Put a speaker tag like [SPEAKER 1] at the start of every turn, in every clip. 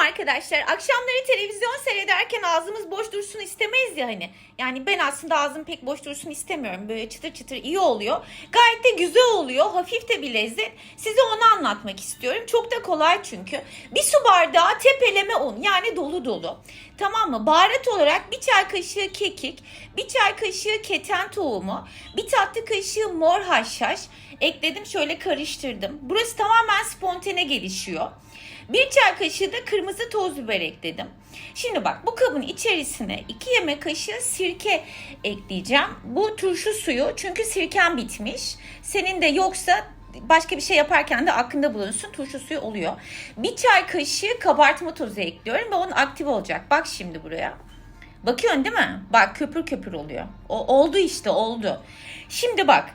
[SPEAKER 1] arkadaşlar. Akşamları televizyon seyrederken ağzımız boş dursun istemeyiz ya hani. Yani ben aslında ağzım pek boş dursun istemiyorum. Böyle çıtır çıtır iyi oluyor. Gayet de güzel oluyor. Hafif de bir lezzet. Size onu anlatmak istiyorum. Çok da kolay çünkü. Bir su bardağı tepeleme un yani dolu dolu. Tamam mı? Baharat olarak bir çay kaşığı kekik, bir çay kaşığı keten tohumu, bir tatlı kaşığı mor haşhaş ekledim şöyle karıştırdım. Burası tamamen spontane gelişiyor. Bir çay kaşığı da kırmızı toz biber ekledim. Şimdi bak bu kabın içerisine 2 yemek kaşığı sirke ekleyeceğim. Bu turşu suyu çünkü sirken bitmiş. Senin de yoksa başka bir şey yaparken de aklında bulunsun turşu suyu oluyor. Bir çay kaşığı kabartma tozu ekliyorum ve onun aktif olacak. Bak şimdi buraya. Bakıyorsun değil mi? Bak köpür köpür oluyor. O, oldu işte oldu. Şimdi bak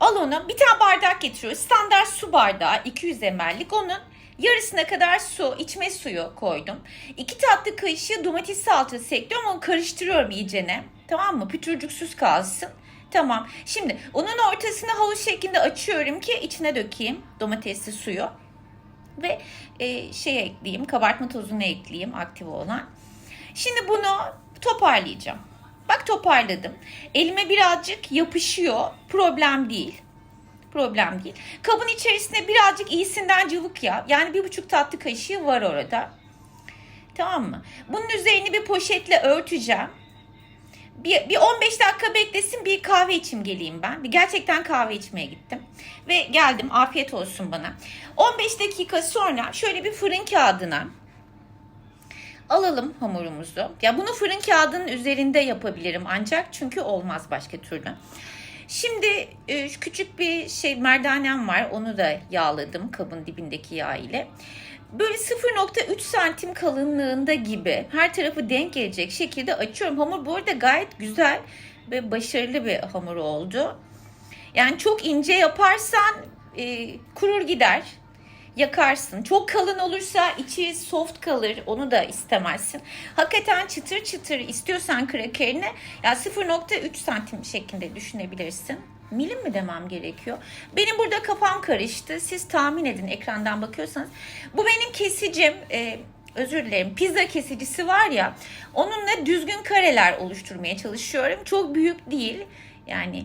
[SPEAKER 1] al onu bir tane bardak getiriyoruz. Standart su bardağı 200 ml'lik onun yarısına kadar su, içme suyu koydum. 2 tatlı kaşığı domates salçası ekliyorum. Onu karıştırıyorum iyicene. Tamam mı? Pütürcüksüz kalsın. Tamam. Şimdi onun ortasını havuç şeklinde açıyorum ki içine dökeyim domatesli suyu. Ve e, şey ekleyeyim, kabartma tozunu ekleyeyim aktif olan. Şimdi bunu toparlayacağım. Bak toparladım. Elime birazcık yapışıyor. Problem değil. Problem değil. Kabın içerisinde birazcık iyisinden cıvık yağ. Yani bir buçuk tatlı kaşığı var orada. Tamam mı? Bunun üzerini bir poşetle örteceğim. Bir, bir 15 dakika beklesin bir kahve içim geleyim ben. Bir gerçekten kahve içmeye gittim. Ve geldim afiyet olsun bana. 15 dakika sonra şöyle bir fırın kağıdına alalım hamurumuzu. Ya bunu fırın kağıdının üzerinde yapabilirim ancak çünkü olmaz başka türlü. Şimdi e, küçük bir şey merdanem var. Onu da yağladım kabın dibindeki yağ ile. Böyle 0.3 santim kalınlığında gibi her tarafı denk gelecek şekilde açıyorum. Hamur bu arada gayet güzel ve başarılı bir hamur oldu. Yani çok ince yaparsan e, kurur gider yakarsın. Çok kalın olursa içi soft kalır. Onu da istemezsin. Hakikaten çıtır çıtır istiyorsan krakerini ya 0.3 santim şeklinde düşünebilirsin. Milim mi demem gerekiyor? Benim burada kafam karıştı. Siz tahmin edin ekrandan bakıyorsanız. Bu benim kesicim. Ee, özür dilerim. Pizza kesicisi var ya. Onunla düzgün kareler oluşturmaya çalışıyorum. Çok büyük değil. Yani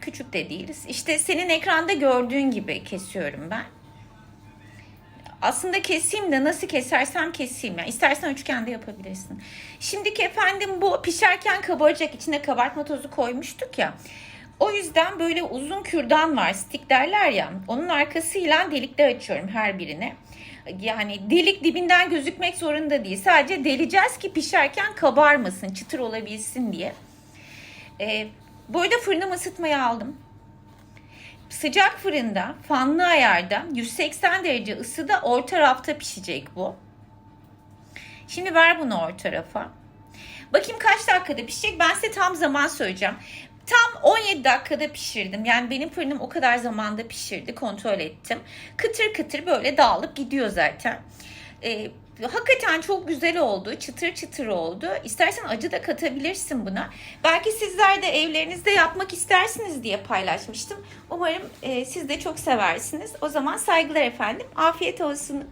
[SPEAKER 1] küçük de değiliz. İşte senin ekranda gördüğün gibi kesiyorum ben aslında keseyim de nasıl kesersem keseyim. Yani istersen üçgen de yapabilirsin. Şimdiki efendim bu pişerken kabaracak. içine kabartma tozu koymuştuk ya. O yüzden böyle uzun kürdan var. Stik derler ya. Onun arkasıyla delikler açıyorum her birine. Yani delik dibinden gözükmek zorunda değil. Sadece deleceğiz ki pişerken kabarmasın, çıtır olabilsin diye. Ee, bu arada fırınımı ısıtmaya aldım. Sıcak fırında, fanlı ayarda 180 derece ısıda orta rafta pişecek bu. Şimdi ver bunu orta tarafa. Bakayım kaç dakikada pişecek. Ben size tam zaman söyleyeceğim. Tam 17 dakikada pişirdim. Yani benim fırınım o kadar zamanda pişirdi. Kontrol ettim. Kıtır kıtır böyle dağılıp gidiyor zaten. Ee, hakikaten çok güzel oldu. Çıtır çıtır oldu. İstersen acı da katabilirsin buna. Belki sizler de evlerinizde yapmak istersiniz diye paylaşmıştım. Umarım e, siz de çok seversiniz. O zaman saygılar efendim. Afiyet olsun.